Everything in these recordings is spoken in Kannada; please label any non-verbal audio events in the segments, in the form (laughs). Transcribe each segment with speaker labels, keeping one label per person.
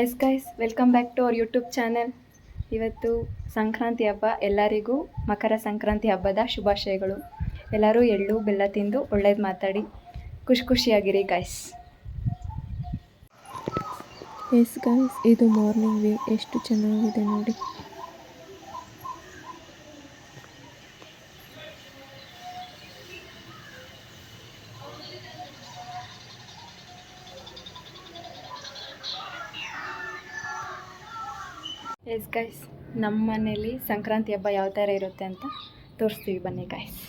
Speaker 1: Yes guys welcome back to our YouTube channel ಇವತ್ತು ಸಂಕ್ರಾಂತಿ ಹಬ್ಬ, ಎಲ್ಲರಿಗೂ ಮಕರ ಸಂಕ್ರಾಂತಿ ಹಬ್ಬದ ಶುಭಾಶಯಗಳು. ಎಲ್ಲರೂ ಎಳ್ಳು, ಬೆಲ್ಲ ತಿಂದು ಒಳ್ಳೇದು ಮಾತಾಡಿ. ಖುಷಿ ಖುಷಿಯಾಗಿರಿ ಗೈಸ್
Speaker 2: ಎಸ್ ಗೈಸ್ ಇದು ಮಾರ್ನಿಂಗ್ ವ್ಯೂ ಎಷ್ಟು ಚೆನ್ನಾಗಿದೆ ನೋಡಿ.
Speaker 1: ಎಸ್ ಗೈಸ್ ನಮ್ಮ ಮನೇಲಿ ಸಂಕ್ರಾಂತಿ ಹಬ್ಬ ಯಾವ ಥರ ಇರುತ್ತೆ ಅಂತ ತೋರಿಸ್ತೀವಿ. ಬನ್ನಿ ಗೈಸ್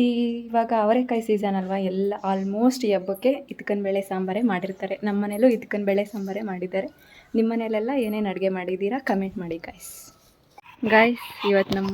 Speaker 1: ಇವಾಗ ಅವರೆಕಾಯಿ ಸೀಸನ್ ಅಲ್ವಾ? ಎಲ್ಲ ಆಲ್ಮೋಸ್ಟ್ ಈ ಹಬ್ಬಕ್ಕೆ ಇದ್ಕನ್ ಬೇಳೆ ಸಾಂಬಾರೇ ಮಾಡಿರ್ತಾರೆ. ನಮ್ಮ ಮನೇಲೂ ಇದ್ಕನ್ ಬೇಳೆ ಸಾಂಬಾರೇ ಮಾಡಿದ್ದಾರೆ. ನಿಮ್ಮ ಮನೇಲೆಲ್ಲ ಏನೇನು ಅಡುಗೆ ಮಾಡಿದ್ದೀರಾ? ಕಮೆಂಟ್ ಮಾಡಿ ಗಾಯ್ಸ್ ಗಾಯ್ಸ್ ಇವತ್ತು ನಮ್ಮ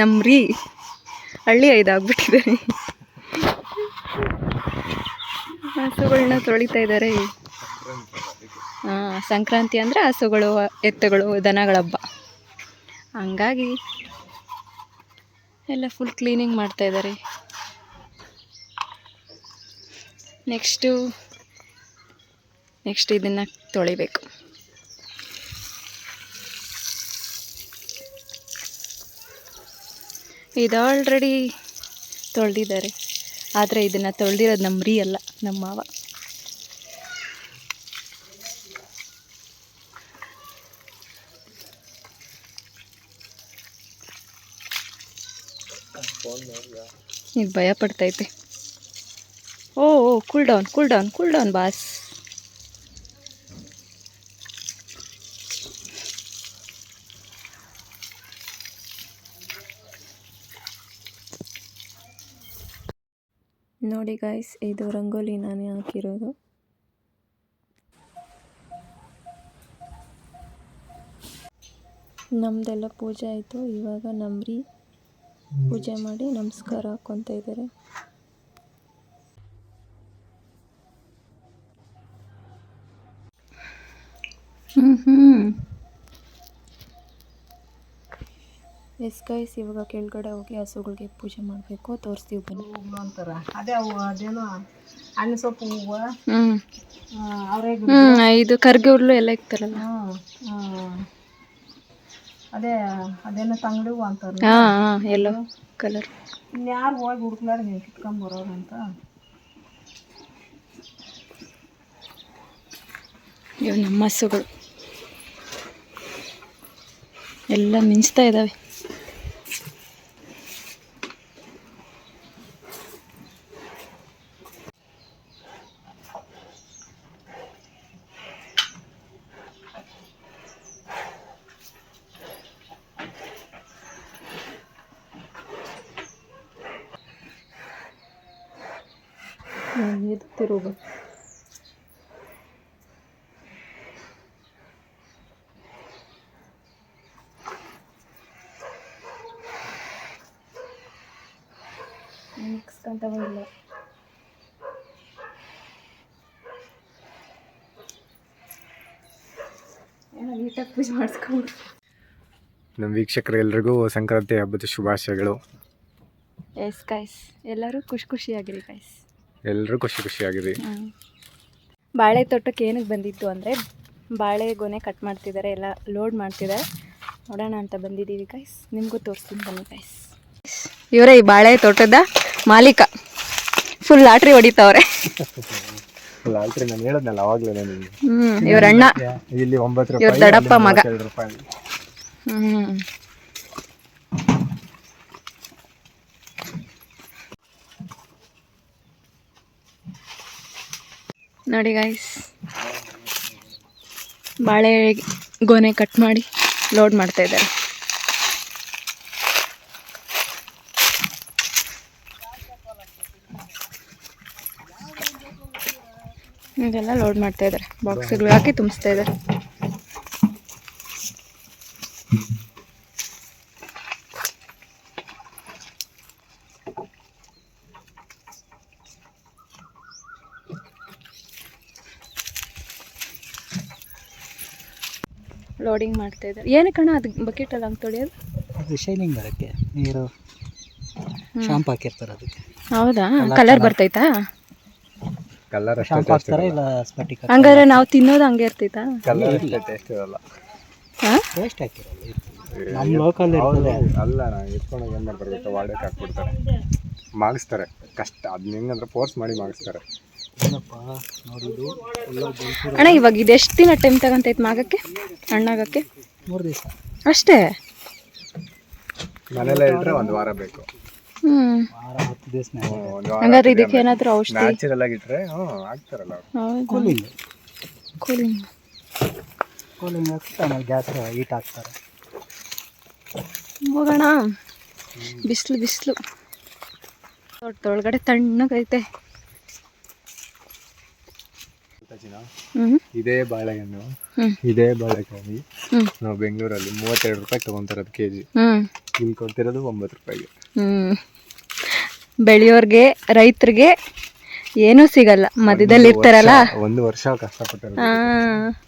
Speaker 1: ನಮ್ಮ ರೀ ಹಳ್ಳಿ ಐದಾಗ್ಬಿಟ್ಟಿದ್ದಾರೆ. ಹಸುಗಳನ್ನ ತೊಳಿತಾ ಇದ್ದಾರೆ. ಸಂಕ್ರಾಂತಿ ಅಂದರೆ ಹಸುಗಳು, ಎತ್ತುಗಳು, ದನಗಳ ಹಬ್ಬ. ಹಂಗಾಗಿ ಎಲ್ಲ ಫುಲ್ ಕ್ಲೀನಿಂಗ್ ಮಾಡ್ತಾ ಇದ್ದಾರೆ ನೆಕ್ಸ್ಟು ನೆಕ್ಸ್ಟ್ ಇದನ್ನು ತೊಳಿಬೇಕು. ಇದು ಆಲ್ರೆಡಿ ತೊಳೆದಿದ್ದಾರೆ. ಆದರೆ ಇದನ್ನು ತೊಳೆದಿರೋದು ನಮ್ಮ ರೀ ಅಲ್ಲ ನಮ್ಮ ಮಾವ ಇದು ಭಯ ಪಡ್ತೈತೆ. ಓ ಓ cool down cool down cool down boss
Speaker 2: ನೋಡಿ ಗಾಯ್ಸ್ ಇದು ರಂಗೋಲಿ ನಾನೇ ಹಾಕಿರೋದು. ನಮ್ಮದೆಲ್ಲ ಪೂಜೆ ಆಯಿತು, ಇವಾಗ ನಮ್ರಿ. ಪೂಜೆ ಮಾಡಿ ನಮಸ್ಕಾರ ಹಾಕೊತ ಇದ್ದಾರೆ.
Speaker 1: ಹ್ಞೂ ಹ್ಞೂ
Speaker 2: ಎಸ್ ಗೈಸ್ ಇವಾಗ ಕೆಳಗಡೆ ಹೋಗಿ ಹಸುಗಳಿಗೆ ಪೂಜೆ ಮಾಡಬೇಕು. ತೋರಿಸ್ತೀವಿ ಬನ್ನಿ.
Speaker 3: ಹೂವು ಅಂತಾರ. ಅದೇ ಅವು ಅದೇನೋ ಹಣ್ಣು ಸೊಪ್ಪು ಹೂವು.
Speaker 1: ಹ್ಞೂ
Speaker 3: ಅವರೇ
Speaker 1: ಹ್ಞೂ ಇದು ಕರ್ಗೆ ಹುಲ್ಲು ಎಲ್ಲ ಇಕ್ತಾರಲ್ಲ.
Speaker 3: ಅದೇ ಅದೇನೋ ತಂಗಡಿ ಅಂತಾರೆ
Speaker 1: ಹಾಂ ಹಾಂ ಎಲ್ಲೋ ಕಲರ್
Speaker 3: ಇನ್ಯಾರು ಹೋಗಿ ಹುಡುಕ್ಲಾರ ನೀವು ಕಿತ್ಕೊಂಬರೋರಂತ
Speaker 1: ಇವು ನಮ್ಮ ಹಸುಗಳು ಎಲ್ಲ ಮಿಂಚ್ತಾ ಇದ್ದಾವೆ
Speaker 2: ಇದು ತಿರುಗು
Speaker 1: ಮಿಕ್ಸ್ಕೊಂತ ಇಲ್ಲ ಏನೋ ನೀಟಾಗಿ ಪೂಜೆ ಮಾಡಿಸ್ಕೊಂಡು
Speaker 4: ನಮ್ಮ ವೀಕ್ಷಕರೆಲ್ಲರಿಗೂ ಸಂಕ್ರಾಂತಿ ಹಬ್ಬದ ಶುಭಾಶಯಗಳು.
Speaker 1: ಎಸ್ ಗೈಸ್ ಎಲ್ಲರೂ ಖುಷಿ ಖುಷಿಯಾಗಿರಿ ಗೈಸ್
Speaker 4: ಎಲ್ಲರೂ ಖುಷಿ ಖುಷಿಯಾಗಿದೆ
Speaker 1: ಬಾಳೆ ತೋಟಕ್ಕೆ ಏನಕ್ಕೆ ಬಂದಿತ್ತು ಅಂದರೆ ಬಾಳೆ ಗೊನೆ ಕಟ್ ಮಾಡ್ತಿದ್ದಾರೆ ಎಲ್ಲ ಲೋಡ್ ಮಾಡ್ತಿದ್ದಾರೆ ನೋಡೋಣ ಅಂತ ಬಂದಿದ್ದೀವಿ ಗೈಸ್ ನಿಮಗೂ ತೋರಿಸ್ತೀನಿ ಬನ್ನಿ ಗೈಸ್ ಇವರೇ ಈ ಬಾಳೆ ತೋಟದ ಮಾಲೀಕ. Full lottery ಹೊಡಿತಾವ್ರೆ.
Speaker 4: ಲಾಟ್ರಿ ನಾನು ಹೇಳದ್ನಲ್ಲ ಅವಾಗಲೇ ನಾನು.
Speaker 1: ಹ್ಞೂ ಇವ್ರ ಅಣ್ಣ.
Speaker 4: ಇಲ್ಲಿ ಒಂಬತ್ತು ರೂಪಾಯಿ ದಡಪ್ಪ
Speaker 1: ಮಗ.
Speaker 4: ಮೂವತ್ತೆರಡು
Speaker 1: ನೋಡಿ ಗೈಸ್ ಬಾಳೆ ಗೊನೆ ಕಟ್ ಮಾಡಿ ಲೋಡ್ ಮಾಡ್ತಾ ಇದ್ದಾರೆ. ಇದೆಲ್ಲ ಲೋಡ್ ಮಾಡ್ತಾ ಇದ್ದಾರೆ. ಬಾಕ್ಸ್ಗಳು ಹಾಕಿ ತುಂಬಿಸ್ತಾ ಇದ್ದಾರೆ? ಲೋಡಿಂಗ್ ಮಾಡ್ತಾ ಇದ್ದಾರೆ. ಏನು ಕಣ ಅದು ಬಕೆಟಲ್ಲಿ ಹಂಗೆ ತೊಳೆಯೋದು?
Speaker 5: ಅದು ಶೈನಿಂಗ್ ಬರೋಕ್ಕೆ ನೀರು ಶಾಂಪ್ ಹಾಕಿರ್ತಾರೆ ಅದಕ್ಕೆ.
Speaker 1: ಹೌದಾ? ಕಲರ್ ಬರ್ತೈತಾ
Speaker 4: ಕಲರ್
Speaker 5: ಶಾಂಪ್ ಹಾಕ್ತಾರಾ ಇಲ್ಲ ಸ್ಪಟಿಕ
Speaker 1: ಹಂಗಾರೆ ನಾವು ತಿನ್ನೋದು ಹಂಗೆ ಇರ್ತೈತಾ?
Speaker 4: ಕಲರ್ ಇಲ್ಲ. ಟೇಸ್ಟ್ ಇರಲ್ಲ.
Speaker 1: ಹಾಂ?
Speaker 5: ಟೇಸ್ಟ್ ಹಾಕಿರಲ್ಲ ನಮ್ಮ ಲೋಕಲ್ ಇರ್ತದೆ.
Speaker 4: ಅಲ್ಲ ನಾ ಇಟ್ಕೊಂಡು ಏನು ಮಾಡ್ತಾರೆ ಗೊತ್ತಾ ವಾಡಕ್ಕೆ ಹಾಕ್ಬಿಡ್ತಾರೆ. ಮಾಗಿಸ್ತಾರೆ. ಕಷ್ಟ ಅದನ್ನ ಹೆಂಗಂದ್ರೆ ಫೋರ್ಸ್ ಮಾಡಿ ಮಾಗಿಸ್ತಾರೆ.
Speaker 1: ಅಣ್ಣ ಇವಾಗ ಇದು ಎಷ್ಟು ದಿನ ಟೈಮ್ ತಗೊಂತೈತೆ ಮಾಗಕ್ಕೆ? ಹಣ್ಣಾಗಕ್ಕೆ?
Speaker 5: ಮೂರು ದಿವಸ.
Speaker 1: ಅಷ್ಟೇ?
Speaker 4: ಮನೆಯಲ್ಲೇ ಇಟ್ಟರೆ ಒಂದು ವಾರ ಬೇಕು.
Speaker 1: ಹಂಗಾದ್ರೆ ಇದಕ್ಕೆ ಏನಾದರೂ ಔಷಧಿ?
Speaker 4: ನ್ಯಾಚುರಲ್ ಆಗಿಟ್ರೆ ಹ್ಞೂ ಹಾಕ್ತಾರಲ್ಲ ಅವ್ರು.
Speaker 1: ಹೌದು?
Speaker 5: ಕೂಲಿಂಗ್.
Speaker 1: ಕೂಲಿಂಗ್.
Speaker 5: ಕೂಲಿಂಗ್ ಹಾಕ್ಬಿಟ್ಟು ಆಮೇಲೆ ಗ್ಯಾಸ್ ಹೀಟ್ ಹಾಕ್ತಾರೆ.
Speaker 1: ಹೋಗೋಣ. ಬಿಸಿಲು ಬಿಸಿಲು. ತೋಟದೊಳಗಡೆ ತಣ್ಣಗೈತೆ
Speaker 4: ಇದೇ ಬಾಳೆಹಣ್ಣು. ಇದೇ ಬಾಳೆಕಾಯಿ. ನಾವು ಬೆಂಗಳೂರಲ್ಲಿ ಮೂವತ್ತೆರಡು ರೂಪಾಯಿ ತೊಗೊತಾರೆ ಕೆ ಜಿ ಇಲ್ಲಿ ಕೊಡ್ತಿರೋದು ಒಂಬತ್ತು ರೂಪಾಯಿಗೆ.
Speaker 1: ಬೆಳೆಯೋರ್ಗೆ ರೈತರಿಗೆ ಏನೂ ಸಿಗಲ್ಲ. ಮಧ್ಯದಲ್ಲಿ ಇರ್ತಾರಲ್ಲ?
Speaker 4: ಒಂದು ವರ್ಷ
Speaker 1: ಕಷ್ಟಪಟ್ಟು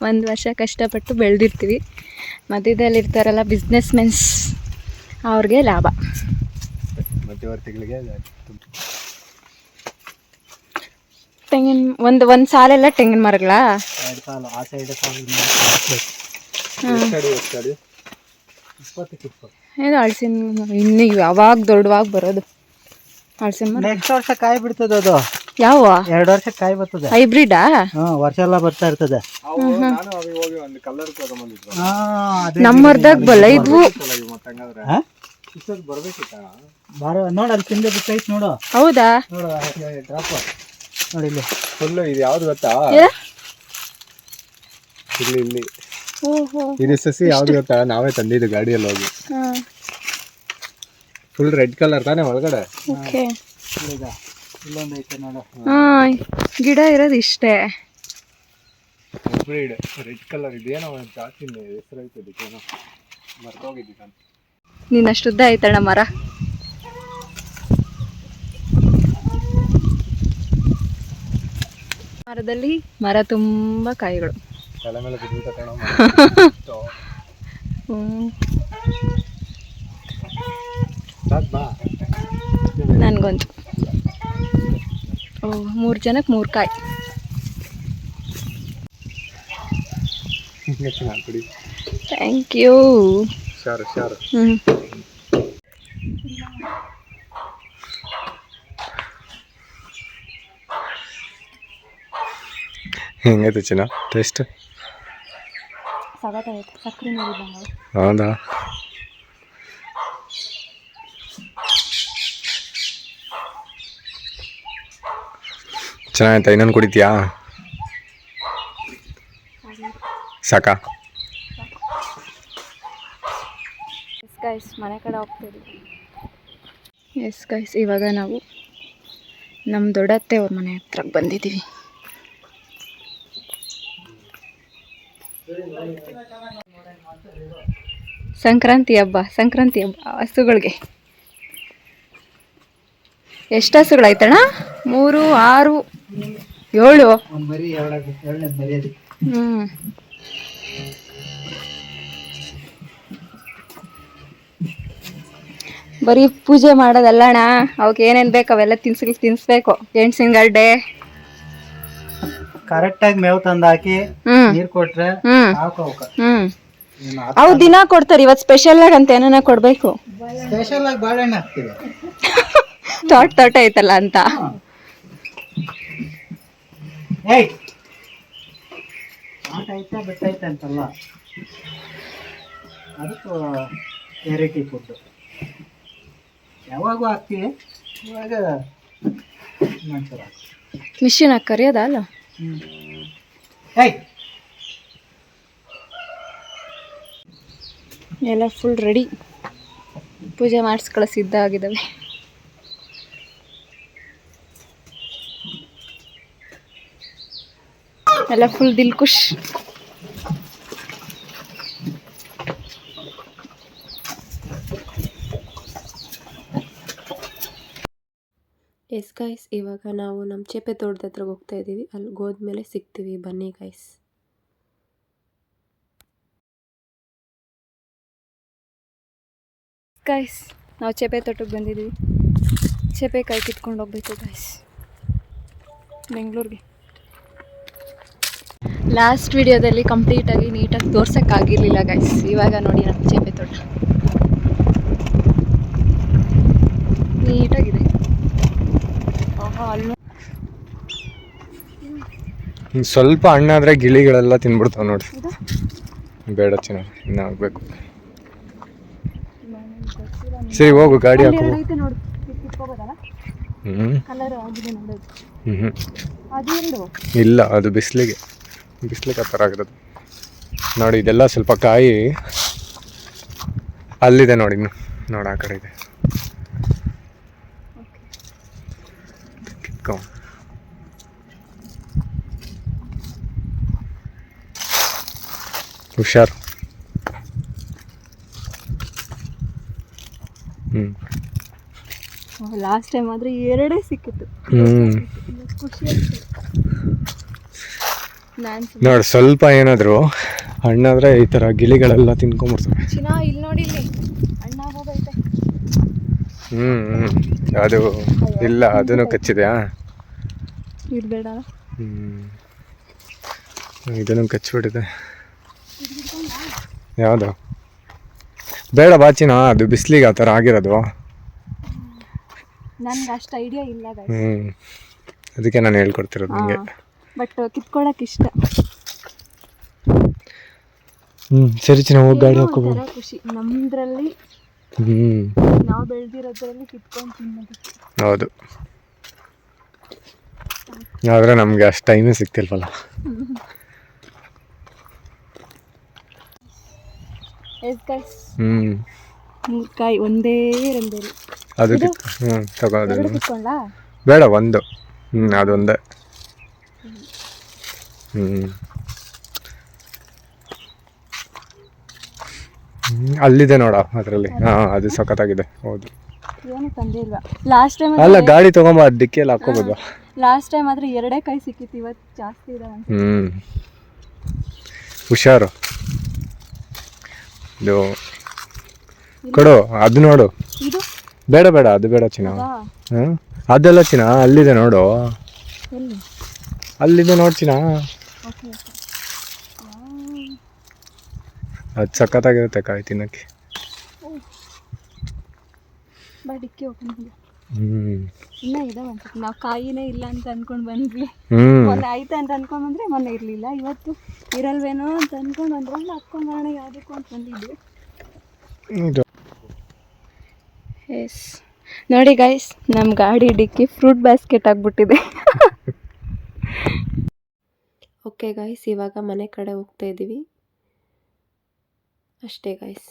Speaker 1: ಒಂದು ವರ್ಷ ಕಷ್ಟಪಟ್ಟು ಬೆಳೆದಿರ್ತೀವಿ. ಮಧ್ಯದಲ್ಲಿ ಇರ್ತಾರಲ್ಲ ಬಿಸ್ನೆಸ್ ಮೆನ್ಸ್ ಅವ್ರಿಗೆ ಲಾಭ.
Speaker 4: ಮಧ್ಯವರ್ತಿಗಳಿಗೆ
Speaker 1: ತೆಂಗಿನ ಒಂದು ಒಂದು ಸಾಲೆಲ್ಲ ತೆಂಗಿನ ಮರಗಳಾ
Speaker 5: ಎರಡು ಸಾಲು ಆ ಸೈಡ್ ಸಾಲು
Speaker 4: ಎಷ್ಟಡಿ ಎಷ್ಟಡಿ
Speaker 5: ಇಪ್ಪತ್ತಕ್ಕೆ ಇಪ್ಪತ್ತು.
Speaker 1: ಇದು ಹಳ್ಸಿನ ಮರ. ಇನ್ನು ಯಾವಾಗ ದೊಡ್ಡವಾಗ ಬರೋದು? ಹಳಸಿನ ಮರ.
Speaker 5: ನೆಕ್ಸ್ಟ್ ವರ್ಷ ಕಾಯಿ ಬಿಡ್ತದೆ ಅದು?
Speaker 1: ಯಾವ?
Speaker 5: ಎರಡು ವರ್ಷ ಕಾಯಿ ಬರ್ತದೆ.
Speaker 1: ಹೈಬ್ರಿಡಾ
Speaker 5: ಹಾ ವರ್ಷ ಎಲ್ಲ ಬರ್ತಾ ಇರ್ತದೆ.
Speaker 4: ಅವು ನಾನು ಅವಿ ಹೋಗಿ ಒಂದು ಕಲರ್ ತಗೊಂಬಂದಿದ್ರು.
Speaker 5: ಹಾ ಅದೇ
Speaker 1: ನಮ್ಮ ಮರದಾಗ ಬಲ್ಲ ಇದ್ವು.
Speaker 5: ಹಾ? ಬಾರ ನೋಡು ಅಲ್ಲಿ ತಿಂದ ಬಿಟ್ಟೈತೆ ನೋಡು.
Speaker 1: ಹೌದಾ?
Speaker 5: ನೋಡು ಡ್ರಾಪ್ ನೋಡಿ ಇಲ್ಲಿ.
Speaker 4: ಫುಲ್ಲು ಇದು ಯಾವ್ದು ಗೊತ್ತಾ? ಇಲ್ಲಿ ಇಲ್ಲಿ. ಇದು ಸಸಿ ಯಾವ್ದು ಗೊತ್ತಾ? ನಾವೇ ತಂದಿದ್ದು ಗಾಡಿಯಲ್ಲಿ ಹೋಗಿ. ಫುಲ್ ರೆಡ್ ಕಲರ್ ತಾನೇ ಒಳಗಡೆ?
Speaker 1: ಗಿಡ ಇರೋದು ಇಷ್ಟೇ.
Speaker 4: ಹೈಬ್ರಿಡ್ ರೆಡ್ ಕಲರ್ ಇದೇನೋ ಜಾಸ್ತಿ ಹೆಸರು ಐತೆ ಇದಕ್ಕೇನೋ ಮರ್ತೋಗಿದ್ದೀನಿ ನಾನು
Speaker 1: ನಿನ್ನಷ್ಟು ಉದ್ದ ಐತಣ್ಣ ಮರ. ಮರದಲ್ಲಿ ಮರ ತುಂಬ ಕಾಯಿಗಳು. ನನ್ಗೊಂದು. ಓ ಮೂರು ಜನಕ್ಕೆ ಮೂರು ಕಾಯಿ. ಥ್ಯಾಂಕ್ ಯು ಹ್ಞೂ
Speaker 4: ಹೆಂಗೈತೆ ಚಿನ್ನ? ಟೇಸ್ಟ್ ಹೌದಾ? ಚೆನ್ನಾಗಿತ್ತ ಇನ್ನೊಂದು ಕುಡಿತೀಯಾ? ಸಾಕಾ?
Speaker 1: ಎಸ್ ಗೈಸ್ ಮನೆ ಕಡೆ ಹೋಗ್ತೀವಿ ಎಸ್ ಗೈಸ್ ಇವಾಗ ನಾವು ನಮ್ಮ ದೊಡ್ಡತ್ತೆ ಅವ್ರ ಮನೆ ಹತ್ರಕ್ಕೆ ಬಂದಿದ್ದೀವಿ. ಸಂಕ್ರಾಂತಿ ಹಬ್ಬ ಸಂಕ್ರಾಂತಿ ಹಬ್ಬ ಹಸುಗಳಿಗೆ. ಎಷ್ಟು ಹಸುಗಳಾಯ್ತಣ್ಣ ಮೂರು ಆರು ಏಳು. ಹ್ಞೂ ಬರೀ ಪೂಜೆ ಮಾಡೋದಲ್ಲಣ್ಣ. ಅವಕ್ಕೆ ಏನೇನು ಬೇಕು ಅವೆಲ್ಲ ತಿನ್ಸಿ ತಿನ್ನಿಸ್ಬೇಕು ಗೆಣಸಿನ ಗಡ್ಡೆ
Speaker 5: ಕರೆಕ್ಟಾಗಿ ಮೇವು ತಂದಾಕಿ ಹಾಕಿ
Speaker 1: ನೀರ್
Speaker 5: ನೀರು ಕೊಟ್ರೆ ಹ್ಮ್. ಅವಕ್ಕೆ.
Speaker 1: ಅವು ದಿನ ಕೊಡ್ತಾರೆ ಇವತ್ತು ಸ್ಪೆಷಲ್ ಆಗಿ ಅಂತ ಏನಾನ ಕೊಡ್ಬೇಕು?
Speaker 5: ಸ್ಪೆಷಲ್ ಆಗಿ ಬಾಳೆಹಣ್ಣು ಹಾಕ್ತೀವಿ. (laughs)
Speaker 1: ತೋಟ ತೋಟ ಐತಲ್ಲ ಅಂತ.
Speaker 5: ಏಯ್. ಆಟ ಐತೆ ಬಿಟ್ಟೈತೆ ಅಂತಲ್ಲ. ಅದಕ್ಕೂ ವೆರೈಟಿ ಫುಡ್ ಯಾವಾಗೂ ಹಾಕ್ತೀವಿ. ಇವಾಗ
Speaker 1: ಮಿಷಿನ್ ಹಾಕಿ ಅದಲ್ಲ ಅಲ್ಲ?
Speaker 5: ಏಯ್.
Speaker 1: ಎಲ್ಲ ಫುಲ್ ರೆಡಿ ಪೂಜೆ ಮಾಡಿಸ್ಕೊಳ್ಳೋ ಸಿದ್ಧ ಆಗಿದ್ದಾವೆ ಎಲ್ಲ ಫುಲ್ ದಿಲ್ ಖುಷ್
Speaker 2: ಎಸ್ ಗೈಸ್ ಇವಾಗ ನಾವು ನಮ್ಮ ಚೇಪೆ ತೋಟದ ಹತ್ರ ಹೋಗ್ತಾ ಇದ್ದೀವಿ. ಅಲ್ಲಿ ಹೋದ್ಮೇಲೆ ಸಿಗ್ತೀವಿ. ಬನ್ನಿ ಗೈಸ್
Speaker 1: ಗೈಸ್ ನಾವು ಚೇಪೆ ತೋಟಕ್ಕೆ ಬಂದಿದ್ದೀವಿ. ಚೇಪೆ ಕಾಯಿ ಕಿತ್ಕೊಂಡು ಹೋಗ್ಬೇಕು ಗೈಸ್ ಬೆಂಗಳೂರಿಗೆ ಲಾಸ್ಟ್ ವಿಡಿಯೋದಲ್ಲಿ ಕಂಪ್ಲೀಟಾಗಿ ನೀಟಾಗಿ ತೋರ್ಸೋಕ್ಕಾಗಿರ್ಲಿಲ್ಲ ಗೈಸ್ ಇವಾಗ ನೋಡಿ ನಮ್ಮ ಚೇಪೆ ತೋಟ. ನೀಟಾಗಿದೆ.
Speaker 4: ಸ್ವಲ್ಪ ಹಣ್ಣಾದ್ರೆ ಗಿಳಿಗಳೆಲ್ಲ ತಿನ್ಬಿಡ್ತಾವ ನೋಡಿ ಬೇಡ ಚೆನ್ನಾಗಿ ಇನ್ನ ಆಗಬೇಕು. ಸರಿ ಹೋಗು ಗಾಡಿ ಹಾಕು. ಹ್ಞೂ ಇಲ್ಲ ಅದು ಬಿಸಿಲಿಗೆ. ಬಿಸಿಲಿಗೆ ಆ ಥರ ಆಗಿರೋದು. ನೋಡಿ ಇದೆಲ್ಲ ಸ್ವಲ್ಪ ಕಾಯಿ. ಅಲ್ಲಿದೆ ನೋಡಿ ಇನ್ನು. ನೋಡಿ ಆ ಕಡೆ ಇದೆ. ಹುಷಾರು. ಹ್ಞೂ
Speaker 1: ಲಾಸ್ಟ್ ಟೈಮ್ ಆದರೆ ಎರಡೇ ಸಿಕ್ಕಿತ್ತು.
Speaker 4: ನೋಡಿ ಸ್ವಲ್ಪ ಏನಾದರೂ ಹಣ್ಣಾದ್ರೆ ಈ ಥರ ಗಿಳಿಗಳೆಲ್ಲ
Speaker 1: ತಿನ್ಕೊಂಬಿಡ್ತಾರೆ ಇಲ್ಲಿ. ನೋಡಿ
Speaker 4: ಹ್ಞೂ ಹ್ಞೂ ಅದು ಇಲ್ಲ ಅದನ್ನು ಕಚ್ಚಿದೆಯಾ?
Speaker 1: ಇರ್ಬೇಡ.
Speaker 4: ಹ್ಞೂ ಇದನ್ನು ಕಚ್ಚಿಬಿಟ್ಟಿದೆ. ಯಾವುದು? ಬೇಡ ಬಾಚಿನ ಅದು ಬಿಸಿಲಿಗೆ ಆ ಥರ ಆಗಿರೋದು.
Speaker 1: ನನ್ಗೆ ಅಷ್ಟು ಐಡಿಯಾ ಇಲ್ಲ.
Speaker 4: ಹ್ಞೂ ಅದಕ್ಕೆ ನಾನು ಹೇಳ್ಕೊಡ್ತಿರೋದು ನಿಮಗೆ
Speaker 1: ಬಟ್ ಕಿತ್ಕೊಳಕ್ಕೆ ಇಷ್ಟ.
Speaker 4: ಹ್ಞೂ ಸರಿ ಚಿನ್ನ ಹೋಗಿ ಗಾಡಿ ಹಾಕೋಬೋದು
Speaker 1: ಖುಷಿ. ನಮ್ದ್ರಲ್ಲಿ
Speaker 4: ಹ್ಞೂ
Speaker 1: ನಾವು ಬೆಳೆದಿರೋದ್ರಲ್ಲಿ ಕಿತ್ಕೊಂಡು ತಿನ್ನೋದು.
Speaker 4: ಹೌದು. ಆದರೆ ನಮಗೆ ಅಷ್ಟು ಟೈಮೇ ಸಿಗ್ತಿಲ್ವಲ್ಲ.
Speaker 1: ಎಸ್ ಗೈಸ್
Speaker 4: ಹ್ಞೂ
Speaker 1: ಕಾಯಿ ಒಂದೇ ರಂಬೇರಿ
Speaker 4: ಅದು ಕಿತ್ ಹ್ಞೂ ಬೇಡ ಒಂದು. ಹ್ಞೂ ಅದೊಂದೇ. ಹ್ಞೂ ಹ್ಮ್, ಅಲ್ಲಿದೆ ನೋಡ ಅದರಲ್ಲಿ. ಹಾಂ ಅದು ಸಖತ್ತಾಗಿದೆ. ಹೌದು.
Speaker 1: ಏನು ತಂದೆ ಇಲ್ವಾ? ಲಾಸ್ಟ್ ಟೈಮ್
Speaker 4: ಅಲ್ಲ ಗಾಡಿ ತಗೊಂಬ ಡಿಕ್ಕಿಯಲ್ಲಿ ಹಾಕೋಬೋದು
Speaker 1: ಲಾಸ್ಟ್ ಟೈಮ್ ಆದ್ರೆ ಎರಡೇ ಕೈ ಸಿಕ್ಕಿತ್ತು ಇವತ್ತು ಜಾಸ್ತಿ ಇದೆ
Speaker 4: ಹ್ಞೂ ಹುಷಾರು. ಇದು ಕೊಡು ಅದು ನೋಡು.
Speaker 1: ಇದು?
Speaker 4: ಬೇಡ ಬೇಡ ಅದು ಬೇಡ ಚಿನ್ನ. ಹ್ಞೂ ಅದೆಲ್ಲ ಚಿನ್ನ ಅಲ್ಲಿದೆ ನೋಡು. ಅಲ್ಲಿದೆ ನೋಡು ಚಿನ್ನ. ಅದು ಸಖತ್ತಾಗಿರುತ್ತೆ ಕಾಯಿ ತಿನ್ನೋಕ್ಕೆ.
Speaker 1: ಇನ್ನ ಇದಾವೆ ಅನ್ಸುತ್ತೆ ನಾವು ಕಾಯಿನೇ ಇಲ್ಲ ಅಂತ ಅನ್ಕೊಂಡು ಬಂದ್ವಿ. ಮೊನ್ನೆ ಆಯ್ತಾ ಅಂತ ಅನ್ಕೊಂಡ್ ಬಂದ್ರೆ ಮೊನ್ನೆ ಇರ್ಲಿಲ್ಲ. ಇವತ್ತು ಇರಲ್ವೇನೋ ಅಂತ ಅನ್ಕೊಂಡು ಬಂದ್ರಲ್ಲ ಹಾಕೊಂಡ್ ಬರೋಣ ಯಾವುದಕ್ಕೂ ಅಂತ ಬಂದಿದ್ವಿ.
Speaker 4: ಇದು.
Speaker 1: ಎಸ್ ನೋಡಿ ಗೈಸ್ ನಮ್ಮ ಗಾಡಿ ಡಿಕ್ಕಿ ಫ್ರೂಟ್ ಬ್ಯಾಸ್ಕೆಟ್ ಆಗ್ಬಿಟ್ಟಿದೆ.
Speaker 2: ಓಕೆ ಗಾಯ್ಸ್ ಇವಾಗ ಮನೆ ಕಡೆ ಹೋಗ್ತಾ ಇದ್ದೀವಿ ಅಷ್ಟೇ ಗಾಯ್ಸ್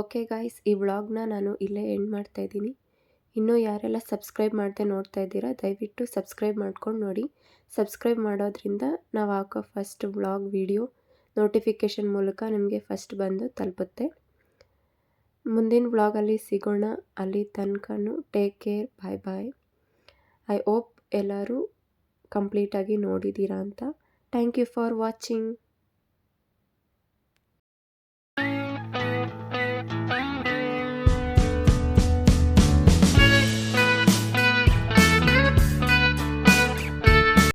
Speaker 2: ಓಕೆ ಗಾಯ್ಸ್, ಈ ವ್ಲಾಗ್ನ ನಾನು ಇಲ್ಲೇ ಎಂಡ್ ಮಾಡ್ತಾ ಇದ್ದೀನಿ. ಇನ್ನೂ ಯಾರೆಲ್ಲ ಸಬ್ಸ್ಕ್ರೈಬ್ ಮಾಡದೆ ನೋಡ್ತಾ ಇದ್ದೀರಾ, ದಯವಿಟ್ಟು ಸಬ್ಸ್ಕ್ರೈಬ್ ಮಾಡ್ಕೊಂಡು ನೋಡಿ. ಸಬ್ಸ್ಕ್ರೈಬ್ ಮಾಡೋದ್ರಿಂದ ನಾವು ಹಾಕೋ ಫಸ್ಟ್ ವ್ಲಾಗ್ ವಿಡಿಯೋ ನೋಟಿಫಿಕೇಷನ್ ಮೂಲಕ ನಿಮಗೆ ಫಸ್ಟ್ ಬಂದು ತಲುಪುತ್ತೆ. ಮುಂದಿನ ವ್ಲಾಗಲ್ಲಿ ಸಿಗೋಣ, ಅಲ್ಲಿ ತನಕನೂ take care, bye bye. I hope ಎಲ್ಲರೂ ಕಂಪ್ಲೀಟಾಗಿ ನೋಡಿದ್ದೀರಾ ಅಂತ. Thank you for watching.